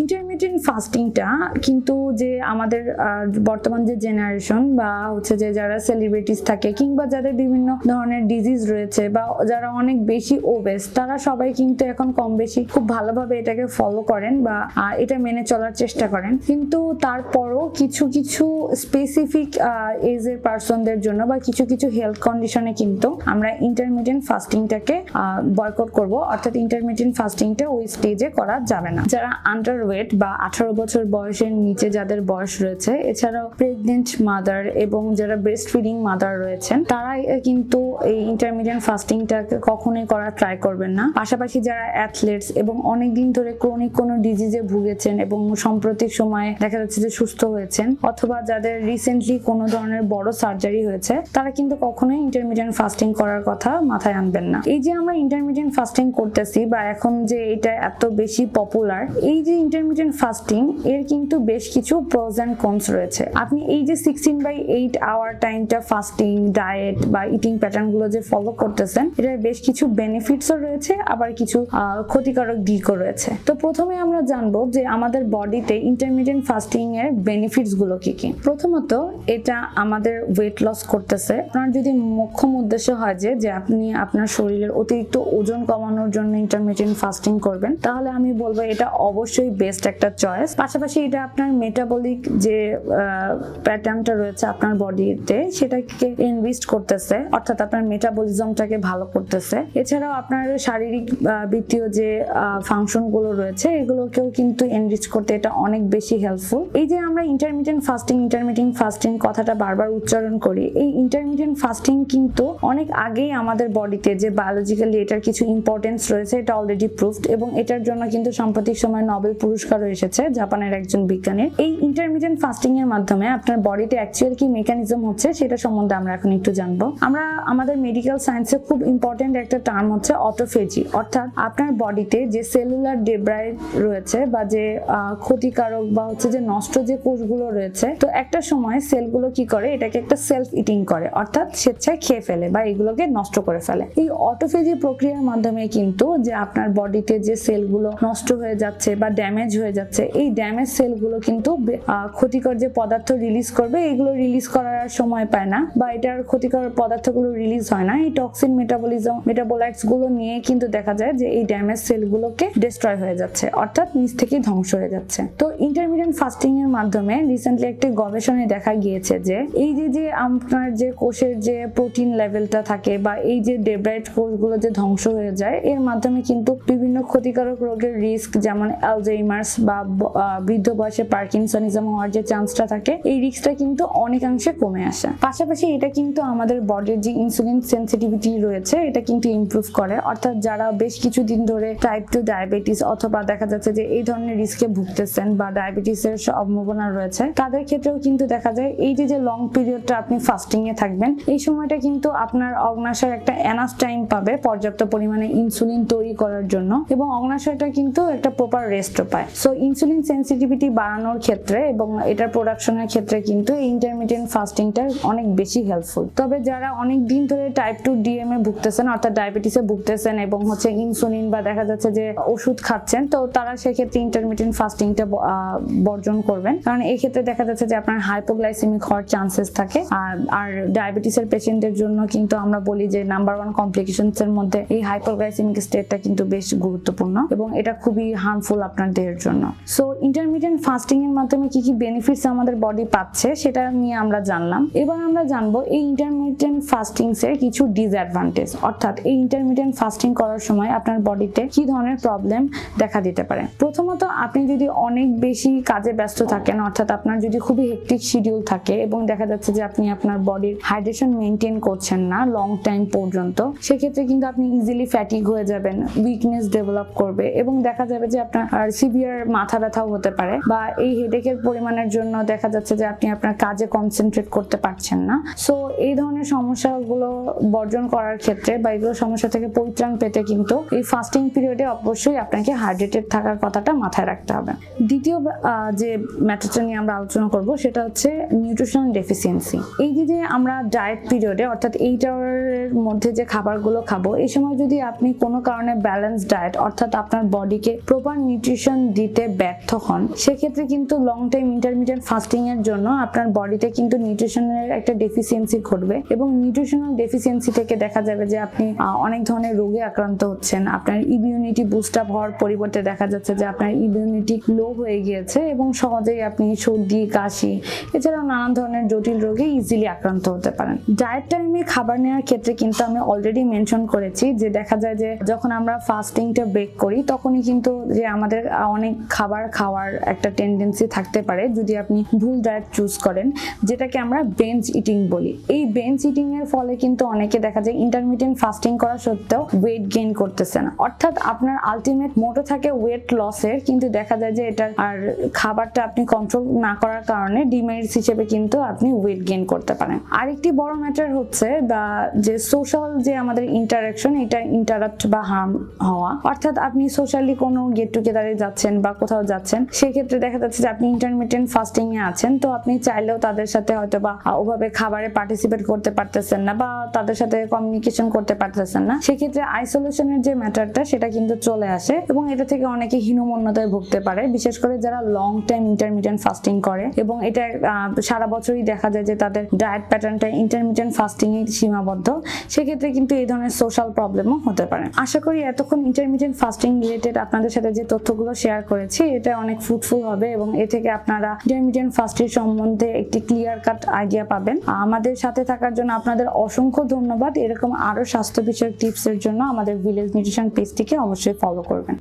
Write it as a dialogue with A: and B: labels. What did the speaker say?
A: Intermediate ফাস্টিংটা কিন্তু যে আমাদের বর্তমান যে জেনারেশন বা হচ্ছে যে যারা সেলিব্রিটিস থাকে কিংবা যাদের বিভিন্ন ধরনের ডিজিজ রয়েছে বা যারা অনেক বেশি ওবেস তারা সবাই কিন্তু এখন কম বেশি খুব ভালোভাবে এটাকে ফলো করেন বা এটা মেনে চলার চেষ্টা করেন। কিন্তু তারপরও কিছু কিছু স্পেসিফিক এজের পার্সনদের জন্য বা কিছু কিছু হেলথ কন্ডিশনে কিন্তু আমরা ইন্টারমিডিয়েন্ট ফাস্টিংটাকে বয়কট করব। অর্থাৎ ইন্টারমিডিয়েন্ট ফাস্টিংটা ওই স্টেজে করা যাবে না। যারা আন্ডার ওয়েট বা আঠারো বছর বয়সের নিচে যাদের বয়স রয়েছে, এছাড়াও প্রেগনেন্ট মাদার এবং যারা ব্রেস্ট ফিডিং মাদার রয়েছেন তারা কিন্তু এই ইন্টারমিডিয়েন্ট ফাস্টিংটাকে কখনোই করা ট্রাই করবেন না। পাশাপাশি যারা অ্যাথলেটস এবং অনেক দিন ধরে ক্রনিক কোনো ডিজিজে ভুগেছেন এবং সাম্প্রতিক সময়ে দেখা যাচ্ছে যে সুস্থ হয়েছেন, অথবা যাদের রিসেন্টলি কোনো ধরনের বড় সার্জারি হয়েছে, তারা কিন্তু কখনোই ইন্টারমিডিয়েন্ট ফাস্টিং করার কথা মাথায় আনবেন না। এই যে আমরা ইন্টারমিডিয়েন্ট ফাস্টিং করতেছি বা এখন যে এটা এত বেশি পপুলার এই যে ইন্টারমিডিয়েন্ট ফাস্টিং এর কিন্তু বেশ কিছু প্রোজ অ্যান্ড কনস রয়েছে। আপনি এই যে সিক্সটিন বাই এইট আওয়ার টাইমটা ফাস্টিং ডায়েট বা ইটিং প্যাটার্নগুলো যে ফলো করতেছেন, এটার বেশ কিছু বেনিফিটসও রয়েছে, আবার কিছু ক্ষতিকারক দিকও রয়েছে। তো প্রথমে আমরা জানব যে আমাদের বডিতে ইন্টারমিডিয়েন্ট ফাস্টিং এর বেনিফিটসগুলো কি কি। প্রথমত, এটা আমাদের ওয়েট লস করতেছে। আপনার যদি মোক্ষম উদ্দেশ্য হয় যে যে আপনি আপনার শরীরের অতিরিক্ত ওজন কমানোর জন্য ইন্টারমিডিয়েন্ট ফাস্টিং করবেন, তাহলে আমি বলব এটা অবশ্যই বেস্ট একটা চয়েস পাশাপাশি এটা আপনার মেটাবলিক যে প্যাটার্নটা রয়েছে আপনার বডিতে সেটাকে এনরিস্ট করতেছে, অর্থাৎ আপনার মেটাবলিজমটাকে ভালো করতেছে। এছাড়াও আপনার শারীরিক বৃত্তীয় যে ফাংশনগুলো রয়েছে, এগুলোকেও কিন্তু এনরিচ করতে এটা অনেক বেশি হেল্পফুল এই যে আমরা ইন্টারমিডিয়েন্ট ফাস্টিং ইন্টারমিডিয়েন্ট ফাস্টিং কথাটা বারবার উচ্চারণ করি, এই ইন্টারমিডিয়েন্ট ফাস্টিং কিন্তু অনেক আগেই আমাদের বডিতে যে বায়োলজিক্যালি এটার কিছু ইম্পর্টেন্স রয়েছে, এটা অলরেডি প্রুফড এবং এটার জন্য কিন্তু সাম্প্রতিক সময় নোবেল পুরস্কারও এসেছে জাপানের একজন বিজ্ঞানীর। এই ইন্টারমিডিয়েন্ট ফাস্টিং এর মাধ্যমে আপনার বডিতে অ্যাকচুয়াল কি মেকানিজম হচ্ছে সেটা সম্বন্ধে আমরা এখন একটু জানব। আমরা আমাদের মেডিকেল সায়েন্সে খুব ইম্পর্টেন্ট একটা টার্ম হচ্ছে অটোফেজি অর্থাৎ আপনার বডিতে যে সেলুলার ডেব্রাই রয়েছে বা যে ক্ষতিকারক বা হচ্ছে যে নষ্ট যে কোষগুলো রয়েছে, তো একটা সময় সেলগুলো কি করে? এটাকে একটা সেলফ ইটিং করে। অর্থাৎ স্বেচ্ছায় খেয়ে ফেলে বা এগুলোকে নষ্ট করে ফেলে। এই অটোফেজি প্রক্রিয়ার মাধ্যমে কিন্তু যে আপনার বডিতে যে সেলগুলো নষ্ট হয়ে যাচ্ছে বা হয়ে যাচ্ছে। এই ড্যামেজ সেলগুলো কিন্তু ক্ষতিকর যে পদার্থ রিলিজ করবে, এগুলো রিলিজ করার আর সময় পায় না বা এটার ক্ষতিকর পদার্থগুলো রিলিজ হয় না। এই টক্সিন মেটাবলিজম মেটাবোলাইটসগুলো নিয়ে কিন্তু দেখা যায় যে এই ড্যামেজ সেলগুলোকে ডিস্ট্রয় হয়ে যাচ্ছে, অর্থাৎ নিচ থেকেই ধ্বংস হয়ে যাচ্ছে। তো ইন্টারমিডিয়েন্ট ফাস্টিং এর মাধ্যমে রিসেন্টলি একটি গবেষণায় দেখা গিয়েছে যে, এই যে যে আপনার যে কোষের যে প্রোটিন লেভেলটা থাকে বা এই যে ডেব্রাইট কোষগুলো যে ধ্বংস হয়ে যায়, এর মাধ্যমে কিন্তু বিভিন্ন ক্ষতিকারক রোগের রিস্ক যেমন অ্যালজাইমার্স বা বৃদ্ধ বয়সে পার্কিনসনিজম হওয়ার যে চান্সটা থাকে, এই রিস্কটা কিন্তু অনেকাংশে কমে আসে। পাশাপাশি এটা কিন্তু আমাদের বডির যে ইনসুলিন সেন্সিটিভিটি রয়েছে, এটা কিন্তু ইমপ্রুভ করে। অর্থাৎ যারা বেশ কিছুদিন ধরে টাইপ টু ডায়াবেটিস অথবা দেখা যাচ্ছে যে এই ধরনের রিস্কে ভুগতেছেন বা ডায়াবেটিসের সম্ভাবনা রয়েছে, তাদের ক্ষেত্রেও কিন্তু দেখা যায় এই যে যে লং পিরিয়ডটা আপনি ফাস্টিং এ থাকবেন, এই সময়টা কিন্তু আপনার অগ্নাশয় একটা এনাস টাইম পাবে পর্যাপ্ত পরিমাণে ইনসুলিন তৈরি করার জন্য এবং অগ্নাশয়টা কিন্তু একটা প্রপার রেস্টও পায়। সো ইনসুলিন সেন্সিটিভিটি বাড়ানোর ক্ষেত্রে এবং এটার প্রোডাকশনের ক্ষেত্রে কিন্তু এই ইন্টারমিডিয়েন্ট ফাস্টিংটা অনেক বেশি হেল্পফুল তবে যারা অনেক দিন ধরে টাইপ টু ডিএম এ ভুগতেছেন, অর্থাৎ ডায়াবেটিসে ভুগতেছেন এবং হচ্ছে ইনসুলিন বা দেখা যাচ্ছে যে ওষুধ খাচ্ছেন, তো তারা সেক্ষেত্রে ইন্টারমিডিয়েন্ট ফাস্টিংটা বর্জন করবেন। কারণ এই ক্ষেত্রে দেখা যাচ্ছে যে আপনার হাইপোগ্লাইসেমিক হওয়ার চান্সেস থাকে। আর আর ডায়াবেটিসের পেশেন্টের জন্য কিন্তু আমরা বলি যে নাম্বার ওয়ান কমপ্লিকেশনস এর মধ্যে এই হাইপোগ্লাইসেমিক স্টেটটা কিন্তু বেশ গুরুত্বপূর্ণ এবং এটা খুবই হার্মফুল আপনার দেহের জন্য। সো ইন্টারমিডিয়েন্ট ফাস্টিং এর মাধ্যমে কি কি বেনিফিটস আমাদের বডি পাচ্ছে সেটা নিয়ে আমরা জানলাম। এবার আমরা জানব এই ইন্টারমিডিয়েন্ট ফাস্টিংস এর কিছু ডিসঅ্যাডভান্টেজ অর্থাৎ এই ইন্টারমিডিয়েন্ট ফাস্টিং করার সময় আপনার বডিতে কি ধরনের প্রবলেম দেখা দিতে পারে? প্রথমত, আপনি যদি অনেক বেশি কাজে ব্যস্ত থাকেন, অর্থাৎ আপনার যদি খুবই হেক্টিক শিডিউল থাকে এবং দেখা যাচ্ছে যে আপনি আপনার বডির হাইড্রেশন মেনটেন করছেন না লং টাইম পর্যন্ত, সেক্ষেত্রে কিন্তু আপনি ইজিলি ফ্যাটিক হয়ে যাবেন উইকনেস ডেভেলপ করবে এবং দেখা যাবে যে আপনার সিভিয়ার মাথা ব্যথাও হতে পারে বা এই হেডেকের পরিমাণের জন্য দেখা যাচ্ছে যে আপনি আপনার কাজে কনসেন্ট্রেট করতে পারছেন না। সো এই ধরনের সমস্যাগুলো বর্জন করার ক্ষেত্রে বা এগুলো সমস্যা থেকে পরিত্রাণ পেতে কিন্তু এই ফাস্টিং পিরিয়ডে অবশ্যই আপনাকে হাইড্রেটেড থাকার কথাটা মাথায় রাখতে হবে। দ্বিতীয় যে ম্যাটারটা নিয়ে আমরা আলোচনা করব সেটা হচ্ছে নিউট্রিশন ডেফিসিয়েন্সি এই যে আমরা ডায়েট পিরিয়ডে অর্থাৎ এইট আওয়ারের মধ্যে যে খাবারগুলো খাব, এই সময় যদি আপনি কোনো কারণে ব্যালেন্স ডায়েট অর্থাৎ আপনার বডিকে প্রপার নিউট্রিশন দিতে ব্যর্থ হন, সেক্ষেত্রে কিন্তু লং টাইম ইন্টারমিডিয়েট ফাস্টিং এর জন্য আপনার বডিতে কিন্তু নিউট্রিশনের একটা ডেফিসিয়েন্সি ঘটবে এবং নিউট্রিশনাল ডেফিসিয়েন্সি থেকে দেখা যাবে যে আপনি অনেক ধরনের রোগে আক্রান্ত হচ্ছেন। আপনার ইমিউনিটি বুস্ট আপ হওয়ার পরিবর্তে দেখা যাচ্ছে যে আপনার ইমিউনিটি লো হয়ে গিয়েছে এবং সহজেই আপনি সর্দি, কাশি, এছাড়াও নানান ধরনের জটিল রোগে ইজিলি আক্রান্ত হতে পারেন। ডায়েট টাইমে খাবার নেওয়ার ক্ষেত্রে কিন্তু আমি অলরেডি মেনশন করেছি যে দেখা যায় যে যখন আমরা ফাস্টিংটা ব্রেক করি, তখনই কিন্তু যে আমাদের অনেক খাবার খাওয়ার একটা টেন্ডেন্সি থাকতে পারে যদি আপনি ভুল ডায়েট চুজ করেন, যেটাকে আমরা বেঞ্চ ইটিং বলি। এই বেঞ্চ ইটিং এর ফলে কিন্তু অনেকে দেখা যায় ইন্টারমিডিয়েন্ট ফাস্টিং করা সত্ত্বেও ওয়েট গেইন করতেছে না। অর্থাৎ আপনার আলটিমেট মোটো থাকে ওয়েট লসের কিন্তু দেখা যায় যে এটার আর খাবারটা আপনি কন্ট্রোল না করার কারণে ডিমেরিটস হিসেবে কিন্তু আপনি ওয়েট গেইন করতে পারেন। আরেকটি বড় ম্যাটার হচ্ছে, বা যে সোশ্যাল যে আমাদের ইন্টারাকশন এটা ইন্টারাপ্ট বা হার্ম হওয়া। অর্থাৎ আপনি সোশ্যালি কোনো গেট টুগেদারে যাচ্ছেন বা কোথাও যাচ্ছেন, সেক্ষেত্রে দেখা যাচ্ছে যে আপনি ইন্টারমিডিয়েন্ট ফাস্টিং এ আছেন, তো আপনি চাইলেও তাদের সাথে হয়তো বা ওভাবে খাবারে পার্টিসিপেট করতে পারতেছেন না বা তাদের সাথে কমিউনিকেশন করতে পারতেছেন না। সেক্ষেত্রে আইসোলেশনের যে ম্যাটারটা সেটা কিন্তু চলে আসে এবং এটা থেকে অনেকে হীনমন্যতায় ভুগতে পারে। বিশেষ করে যারা লং টাইম ইন্টারমিডিয়েন্ট ফাস্টিং করে এবং এটা সারা বছরই দেখা যায় যে তাদের ডায়েট প্যাটার্নটা ইন্টারমিডিয়েন্ট ফাস্টিং এ সীমাবদ্ধ, সেক্ষেত্রে কিন্তু এই ধরনের সোশ্যাল প্রবলেমও হতে পারে। আশা করি এতক্ষণ ইন্টারমিডিয়েন্ট ফাস্টিং রিলেটেড আপনাদের সাথে যে তথ্যগুলো শেয়ার করেছি, এটা অনেক ফ্রুটফুল হবে এবং এ থেকে আপনারা ইন্টারমিডিয়েট ফার্স্টের সম্বন্ধে একটি ক্লিয়ার কাট আইডিয়া পাবেন। আমাদের সাথে থাকার জন্য আপনাদের অসংখ্য ধন্যবাদ। এরকম আরও স্বাস্থ্য বিষয়ক টিপসের জন্য আমাদের ভিলেজ নিউট্রিশন পেজটিকে অবশ্যই ফলো করবেন।